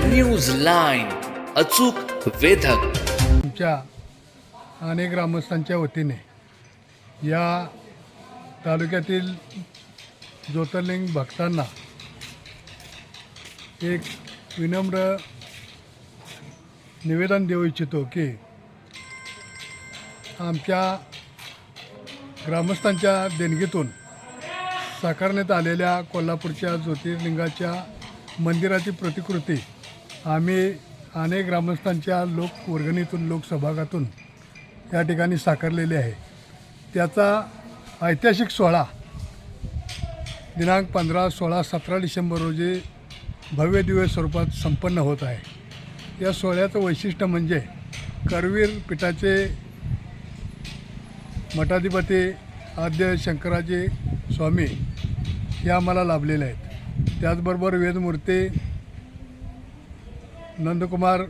News line अचूक वेधक. आमच्या अनेक ग्रामस्थांच्या वतीने या तालुक्यातील ज्योतिर्लिंग भक्तांना एक विनम्र निवेदन देऊ इच्छितो की आमच्या ग्रामस्थांच्या देणगीतून साकारण्यात आलेल्या कोल्हापूरच्या ज्योतिर्लिंगाच्या मंदिराची प्रतिकृती आम्ही अनेक ग्रामस्थांच्या लोक वर्गणीतून लोकसभागातून या ठिकाणी साकारलेली आहे. त्याचा ऐतिहासिक सोहळा दिनांक पंधरा सोळा सतरा डिसेंबर रोजी भव्य दिव्य स्वरूपात संपन्न होत आहे. या सोहळ्याचं वैशिष्ट्य म्हणजे करवीर पीठाचे मठाधिपती आद्य शंकराजी स्वामी हे आम्हाला लाभलेले आहेत. त्याचबरोबर वेदमूर्ती नंदकुमार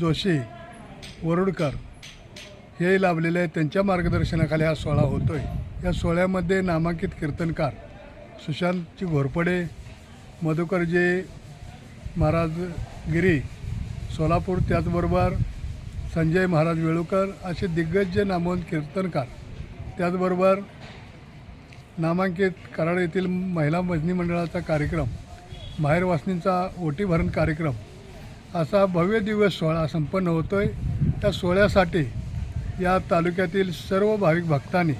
जोशी. वरुडकर हे लाभलेले आहेत. त्यांच्या मार्गदर्शनाखाली हा सोहळा होतो आहे या सोहळ्यामध्ये नामांकित कीर्तनकार सुशांतजी घोरपडे मधुकरजी महाराज गिरी सोलापूर त्याचबरोबर संजय महाराज वेळुकर असे दिग्गज नामवंत कीर्तनकार त्याचबरोबर नामांकित कराड येथील महिला मजनी मंडळाचा कार्यक्रम माहेर वासनींचा ओटी भरण कार्यक्रम असा भव्य दिव्य सोहळा संपन्न होतो आहे त्या सोहळ्यासाठी या तालुक्यातील सर्व भाविक भक्तांनी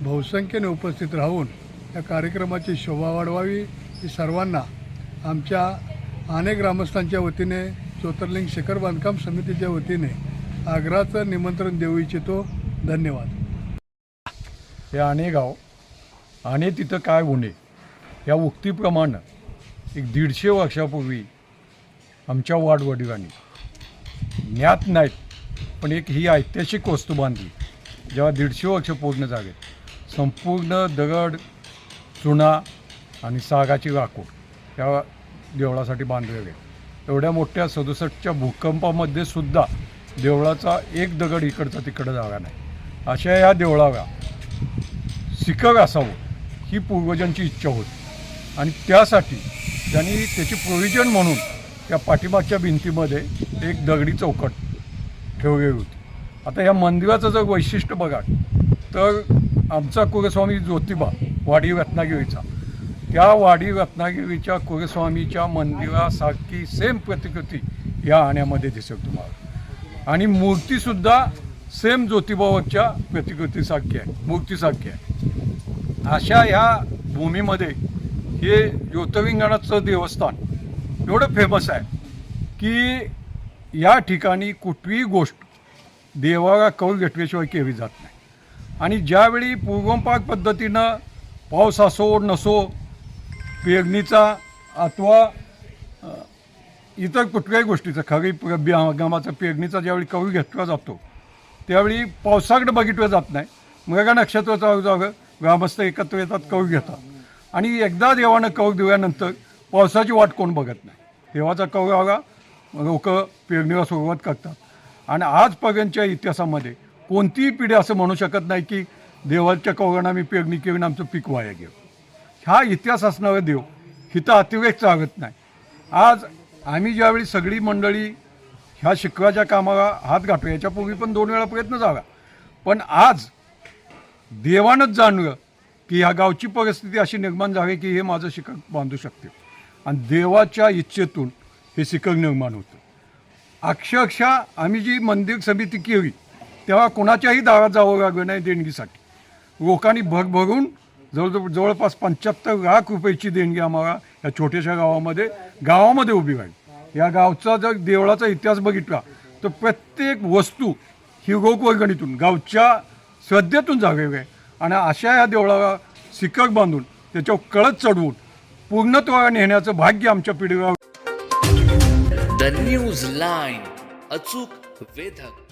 बहुसंख्येने उपस्थित राहून या कार्यक्रमाची शोभा वाढवावी. ही सर्वांना आमच्या अनेक ग्रामस्थांच्या वतीने ज्योतिर्लिंग शिखर बांधकाम समितीच्या वतीने आग्रहाचं निमंत्रण देऊ इच्छितो. धन्यवाद. हे आणे गाव आणि तिथं काय होणे या उक्तीप्रमाणे एक दीडशे वर्षापूर्वी आमच्या वाडवडिलांनी ज्ञात नाहीत पण एक ही ऐतिहासिक वस्तू बांधली. जेव्हा दीडशे वर्ष पूर्ण झाले संपूर्ण दगड चुना आणि सागाची राखूड त्या देवळासाठी बांधलेले एवढ्या मोठ्या सदुसष्टच्या भूकंपामध्ये सुद्धा देवळाचा एक दगड इकडचा तिकडं जागा नाही. अशा या देवळाला शिखर असावं ही पूर्वजांची इच्छा होती. आणि त्यासाठी त्यांनी त्याची प्रोव्हिजन म्हणून त्या पाठीमागच्या भिंतीमध्ये एक दगडी चौकट ठेवलेली होती. आता या मंदिराचं जर वैशिष्ट्य बघा तर आमचा कुलस्वामी ज्योतिबा वाडी रत्नागिरीचा त्या वाडी रत्नागिरीच्या कुलस्वामीच्या मंदिरासारखी सेम प्रतिकृती या आण्यामध्ये दिसेल तुम्हाला. आणि मूर्तीसुद्धा सेम ज्योतिबावरच्या प्रतिकृतीसारखी आहे मूर्तीसारखी आहे. अशा ह्या भूमीमध्ये हे ज्योतिर्लिंगाचं देवस्थान एवढं फेमस आहे की या ठिकाणी कुठलीही गोष्ट देवाला कौल घेतल्याशिवाय केली जात नाही. आणि ज्यावेळी पूर्वंपाक पद्धतीनं पाऊस असो नसो पेरणीचा अथवा इतर कुठल्याही गोष्टीचा खरीप रब्बी हंगामाचा पेरणीचा ज्यावेळी कौल घेतला जातो त्यावेळी पावसाकडे बघितलं जात नाही. मृगा नक्षत्राचा जागं ग्रामस्थ एकत्र येतात कौल घेतात. आणि एकदा देवानं कौल दिल्यानंतर पावसाची वाट कोण बघत नाही. देवाचा कौल आला लोक पेरणीला सुरुवात करतात. आणि आजपर्यंतच्या इतिहासामध्ये कोणतीही पिढी असं म्हणू शकत नाही की देवाच्या कवगानं आम्ही पेरणी केली आणि आमचं पीक वाया गेलं. हा इतिहास असणारा देव हिथं अतिरेक चालत नाही. आज आम्ही ज्यावेळी सगळी मंडळी ह्या शिखराच्या कामाला हात घाटू याच्यापूर्वी पण दोन वेळा प्रयत्न झाला. पण आज देवानंच जाणलं की ह्या गावची परिस्थिती अशी निर्माण झाली की हे माझं शिखर बांधू शकते. आणि देवाच्या इच्छेतून हे शिकग निर्माण होतं. अक्षरशः आम्ही जी मंदिर समिती केली तेव्हा कोणाच्याही दारात जावं लागलं नाही देणगीसाठी. लोकांनी भरभरून जवळजवळ जवळपास पंच्याहत्तर लाख रुपयाची देणगी आम्हाला या छोट्याशा गावामध्ये गावामध्ये उभी राहील. या गावचा जर देवळाचा इतिहास बघितला तर प्रत्येक वस्तू ही रोगवर्गणीतून गावच्या श्रद्धेतून झालेली आहे. आणि अशा या देवळाला शिकक बांधून त्याच्यावर कळत चढवून पूर्णत्वा नेण्याचं भाग्य आमच्या पिढीला द न्यूज लाईन अचूक वेधक.